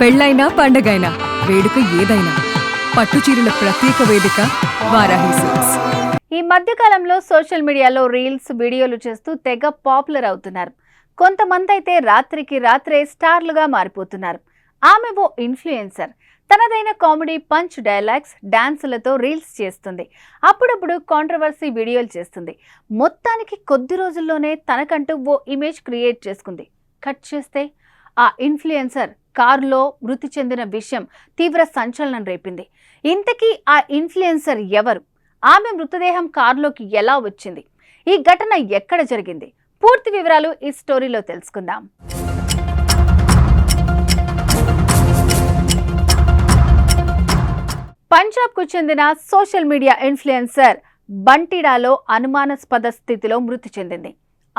పెళ్ళైనా పండగైనా వేడుక ఏదైనా పట్టు చీరల ప్రత్యేక వేదిక వారాహి సిల్క్స్. ఈ మధ్య కాలంలో సోషల్ మీడియాలో రీల్స్ వీడియోలు చేస్తూ తెగ పాపులర్ అవుతున్నారు. కొంతమంది అయితే రాత్రికి రాత్రే స్టార్లుగా మారిపోతున్నారు. ఆమె ఓ ఇన్ఫ్లుయెన్సర్. తనదైన కామెడీ పంచ్ డైలాగ్స్ డాన్సులతో రీల్స్ చేస్తుంది. అప్పుడప్పుడు కాంట్రవర్సీ వీడియోలు చేస్తుంది. మొత్తానికి కొద్ది రోజుల్లోనే తనకంటూ ఓ ఇమేజ్ క్రియేట్ చేసుకుంది. కట్ చేస్తే ఆ ఇన్ఫ్లుయెన్సర్ కారులో మృతి చెందిన విషయం తీవ్ర సంచలనం రేపింది. ఇంతకీ ఆ ఇన్ఫ్లుయెన్సర్ ఎవరు? ఆమె మృతదేహం కారులోకి ఎలా వచ్చింది? ఈ ఘటన ఎక్కడ జరిగింది? పూర్తి వివరాలు ఈ స్టోరీలో తెలుసుకుందాం. పంజాబ్కు చెందిన సోషల్ మీడియా ఇన్ఫ్లుయెన్సర్ బంటిడాలో అనుమానాస్పద స్థితిలో మృతి చెందింది.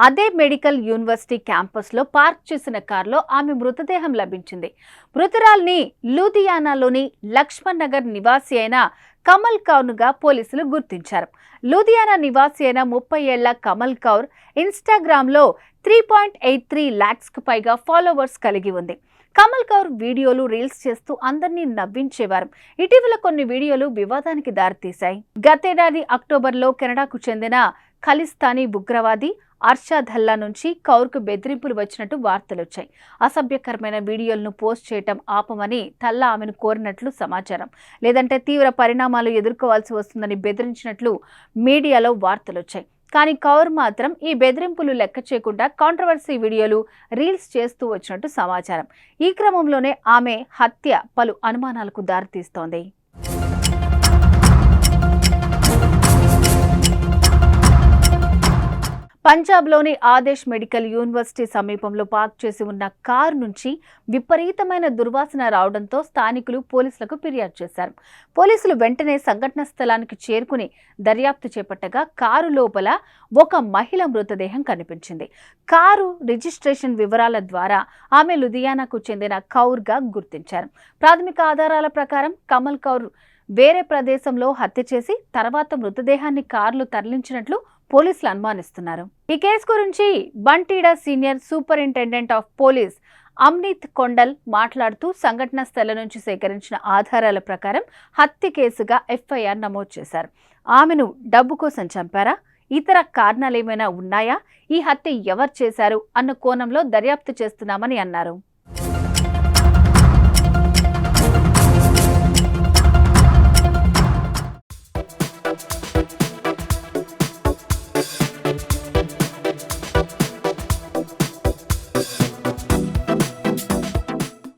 అదే మెడికల్ యూనివర్సిటీ క్యాంపస్లో పార్క్ చేసిన కారులో ఆమె మృతదేహం లభించింది. మృతురాల్ని లూధియానాలోని లక్ష్మణ్ నగర్ నివాసి అయిన కమల్ కౌర్నుగా పోలీసులు గుర్తించారు. లూధియానా నివాసి అయిన ముప్పై ఏళ్ళ కమల్ కౌర్ ఇన్స్టాగ్రామ్లో త్రీ పాయింట్ ఎయిట్ త్రీ ల్యాక్స్కు పైగా ఫాలోవర్స్ కలిగి ఉంది. కమల్ కౌర్ వీడియోలు రీల్స్ చేస్తూ అందరినీ నవ్వించేవారు. ఇటీవల కొన్ని వీడియోలు వివాదానికి దారితీశాయి. గతేడాది అక్టోబర్లో కెనడాకు చెందిన ఖలిస్తానీ ఉగ్రవాది అర్షా హల్లా నుంచి కౌర్కు బెదిరింపులు వచ్చినట్టు వార్తలు వచ్చాయి అసభ్యకరమైన వీడియోలను పోస్ట్ చేయటం ఆపమని తల్లా ఆమెను కోరినట్లు సమాచారం. లేదంటే తీవ్ర పరిణామాలు ఎదుర్కోవాల్సి వస్తుందని బెదిరించినట్లు మీడియాలో వార్తలు వచ్చాయి కానీ కౌర్ మాత్రం ఈ బెదిరింపులు లెక్క చేయకుండా కాంట్రవర్సీ వీడియోలు రీల్స్ చేస్తూ వచ్చినట్టు సమాచారం. ఈ క్రమంలోనే ఆమె హత్య పలు అనుమానాలకు దారితీస్తోంది. పంజాబ్లోని ఆదేశ్ మెడికల్ యూనివర్సిటీ సమీపంలో పార్క్ చేసి ఉన్న కారు నుంచి విపరీతమైన దుర్వాసన రావడంతో స్థానికులు పోలీసులకు ఫిర్యాదు చేశారు. పోలీసులు వెంటనే సంఘటన స్థలానికి చేరుకుని దర్యాప్తు చేపట్టగా కారు లోపల ఒక మహిళ మృతదేహం కనిపించింది. కారు రిజిస్ట్రేషన్ వివరాల ద్వారా ఆమె లుధియానాకు చెందిన కౌర్గా గుర్తించారు. ప్రాథమిక ఆధారాల ప్రకారం కమల్ కౌర్ వేరే ప్రదేశంలో హత్య చేసి తర్వాత మృతదేహాన్ని కార్లు తరలించినట్లు పోలీసులు అనుమానిస్తున్నారు. ఈ కేసు గురించి Bathinda senior superintendent of police Amneet Kondal మాట్లాడుతూ సంఘటన స్థలం నుంచి సేకరించిన ఆధారాల ప్రకారం హత్య కేసుగా ఎఫ్ఐఆర్ నమోదు చేశారు. ఆమెను డబ్బు కోసం చంపారా? ఇతర కారణాలేమైనా ఉన్నాయా? ఈ హత్య ఎవరు చేశారు? అన్న కోణంలో దర్యాప్తు చేస్తున్నామని అన్నారు.